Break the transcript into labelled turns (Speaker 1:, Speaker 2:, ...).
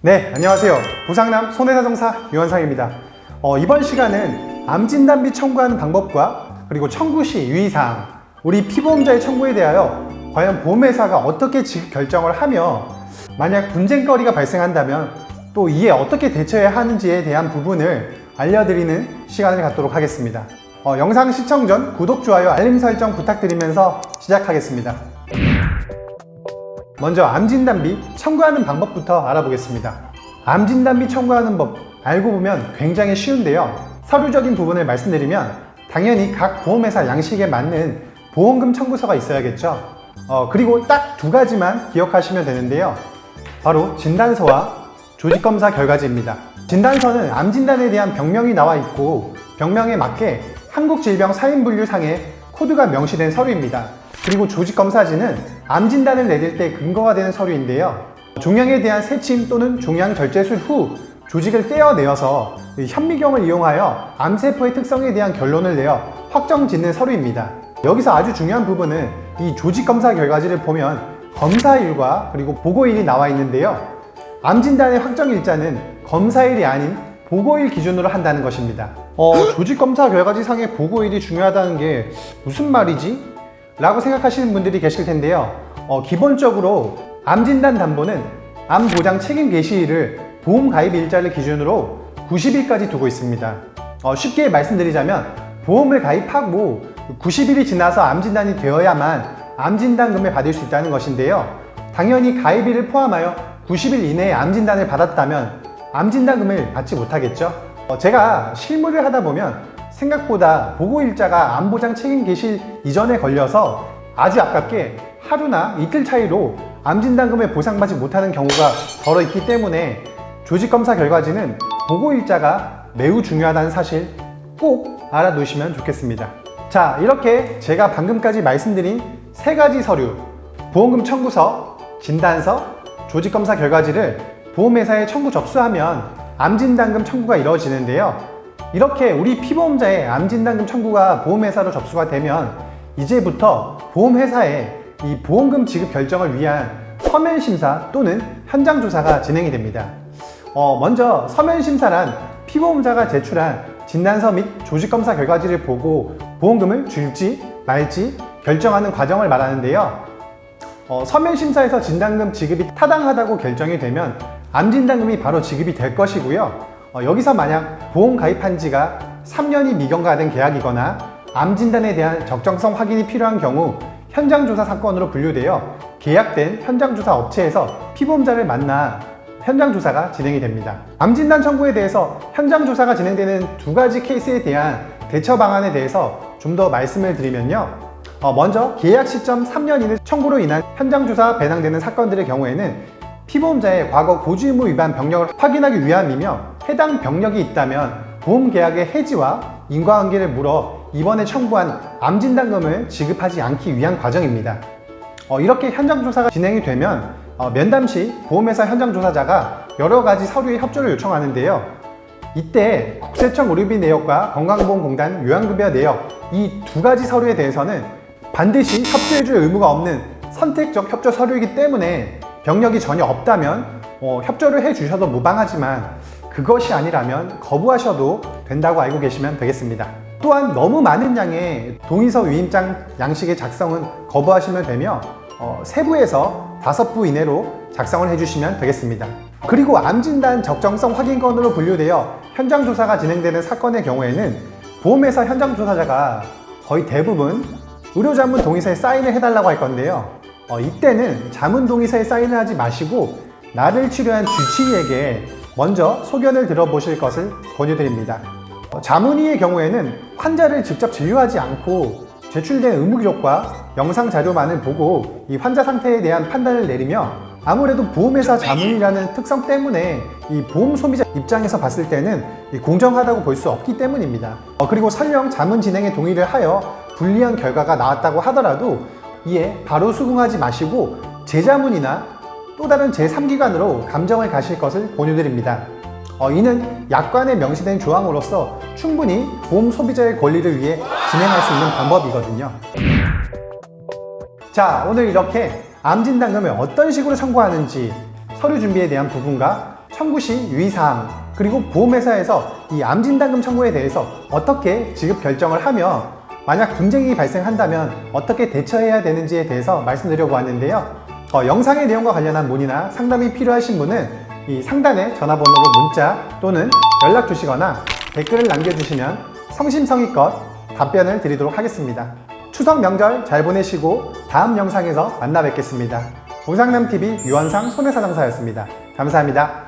Speaker 1: 네, 안녕하세요. 부상남 손해사정사 유원상입니다. 어, 이번 시간은 암진단 비 청구하는 방법과 그리고 청구 시 유의사항, 우리 피보험자의 청구에 대하여 과연 보험회사가 어떻게 지급 결정을 하며 만약 분쟁거리가 발생한다면 또 이에 어떻게 대처해야 하는지에 대한 부분을 알려드리는 시간을 갖도록 하겠습니다. 어, 영상 시청 전 구독, 좋아요, 알림 설정 부탁드리면서 시작하겠습니다. 먼저 암진단비 청구하는 방법부터 알아보겠습니다. 암진단비 청구하는 법 알고 보면 굉장히 쉬운데요. 서류적인 부분을 말씀드리면 당연히 각 보험회사 양식에 맞는 보험금 청구서가 있어야겠죠. 어, 그리고 딱 두 가지만 기억하시면 되는데요. 바로 진단서와 조직검사 결과지입니다. 진단서는 암진단에 대한 병명이 나와 있고 병명에 맞게 한국질병사인분류상에 코드가 명시된 서류입니다. 그리고 조직검사지는 암진단을 내릴 때 근거가 되는 서류인데요. 종양에 대한 세침 또는 종양 절제술 후 조직을 떼어내어서 이 현미경을 이용하여 암세포의 특성에 대한 결론을 내어 확정 짓는 서류입니다. 여기서 아주 중요한 부분은 이 조직검사 결과지를 보면 검사일과 그리고 보고일이 나와 있는데요. 암 진단의 확정 일자는 검사일이 아닌 보고일 기준으로 한다는 것입니다. 어, 조직검사 결과지 상의 보고일이 중요하다는 게 무슨 말이지? 라고 생각하시는 분들이 계실 텐데요. 어, 기본적으로 암진단 담보는 암보장 책임 개시일을 보험 가입 일자를 기준으로 90일까지 두고 있습니다. 어, 쉽게 말씀드리자면 보험을 가입하고 90일이 지나서 암진단이 되어야만 암진단금을 받을 수 있다는 것인데요. 당연히 가입일을 포함하여 90일 이내에 암진단을 받았다면 암진단금을 받지 못하겠죠. 어, 제가 실무를 하다 보면 생각보다 보고 일자가 암보장 책임 개시 이전에 걸려서 아주 아깝게 하루나 이틀 차이로 암진단금을 보상받지 못하는 경우가 덜어 있기 때문에 조직검사 결과지는 보고 일자가 매우 중요하다는 사실 꼭 알아두시면 좋겠습니다. 자, 이렇게 제가 방금까지 말씀드린 세 가지 서류, 보험금 청구서, 진단서, 조직검사 결과지를 보험회사에 청구 접수하면 암진단금 청구가 이루어지는데요. 이렇게 우리 피보험자의 암진단금 청구가 보험회사로 접수가 되면 이제부터 보험회사에 이 보험금 지급 결정을 위한 서면 심사 또는 현장 조사가 진행이 됩니다. 어, 먼저 서면 심사란 피보험자가 제출한 진단서 및 조직검사 결과지를 보고 보험금을 줄지 말지 결정하는 과정을 말하는데요. 어, 서면 심사에서 진단금 지급이 타당하다고 결정이 되면 암진단금이 바로 지급이 될 것이고요. 어, 여기서 만약 보험 가입한 지가 3년이 미경과된 계약이거나 암 진단에 대한 적정성 확인이 필요한 경우 현장 조사 사건으로 분류되어 계약된 현장 조사 업체에서 피보험자를 만나 현장 조사가 진행이 됩니다. 암진단 청구에 대해서 현장 조사가 진행되는 두 가지 케이스에 대한 대처 방안에 대해서 좀 더 말씀을 드리면요. 어, 먼저 계약 시점 3년 이내 청구로 인한 현장 조사 배상되는 사건들의 경우에는 피보험자의 과거 고주 의무 위반 병력을 확인하기 위함이며 해당 병력이 있다면 보험 계약의 해지와 인과관계를 물어 이번에 청구한 암진단금을 지급하지 않기 위한 과정입니다. 어, 이렇게 현장 조사가 진행이 되면 어, 면담 시 보험회사 현장 조사자가 여러 가지 서류의 협조를 요청하는데요. 이때 국세청 의료비 내역과 건강보험공단 요양급여 내역 이 두 가지 서류에 대해서는 반드시 협조해줄 의무가 없는 선택적 협조 서류이기 때문에 병력이 전혀 없다면 어, 협조를 해 주셔도 무방하지만 그것이 아니라면 거부하셔도 된다고 알고 계시면 되겠습니다. 또한 너무 많은 양의 동의서 위임장 양식의 작성은 거부하시면 되며 어, 세부에서 다섯 부 이내로 작성을 해주시면 되겠습니다. 그리고 암진단 적정성 확인건으로 분류되어 현장 조사가 진행되는 사건의 경우에는 보험회사 현장 조사자가 거의 대부분 의료자문 동의서에 사인을 해달라고 할 건데요. 어, 이때는 자문 동의서에 사인을 하지 마시고 나를 치료한 주치의에게 먼저 소견을 들어보실 것을 권유드립니다. 어, 자문의의 경우에는 환자를 직접 진료하지 않고 제출된 의무 기록과 영상 자료만을 보고 이 환자 상태에 대한 판단을 내리며 아무래도 보험회사 자문이라는 특성 때문에 이 보험 소비자 입장에서 봤을 때는 이 공정하다고 볼 수 없기 때문입니다. 어, 그리고 설령 자문 진행에 동의를 하여 불리한 결과가 나왔다고 하더라도 이에 바로 수긍하지 마시고 재자문이나 또 다른 제3기관으로 감정을 가실 것을 권유드립니다. 어, 이는 약관에 명시된 조항으로서 충분히 보험 소비자의 권리를 위해 진행할 수 있는 방법이거든요. 자, 오늘 이렇게 암진단금을 어떤 식으로 청구하는지 서류 준비에 대한 부분과 청구 시 유의사항, 그리고 보험회사에서 이 암진단금 청구에 대해서 어떻게 지급 결정을 하며 만약 분쟁이 발생한다면 어떻게 대처해야 되는지에 대해서 말씀드려 보았는데요. 어, 영상의 내용과 관련한 문의나 상담이 필요하신 분은 이 상단의 전화번호로 문자 또는 연락 주시거나 댓글을 남겨주시면 성심성의껏 답변을 드리도록 하겠습니다. 추석 명절 잘 보내시고 다음 영상에서 만나 뵙겠습니다. 동상남TV 유원상 손해사정사였습니다. 감사합니다.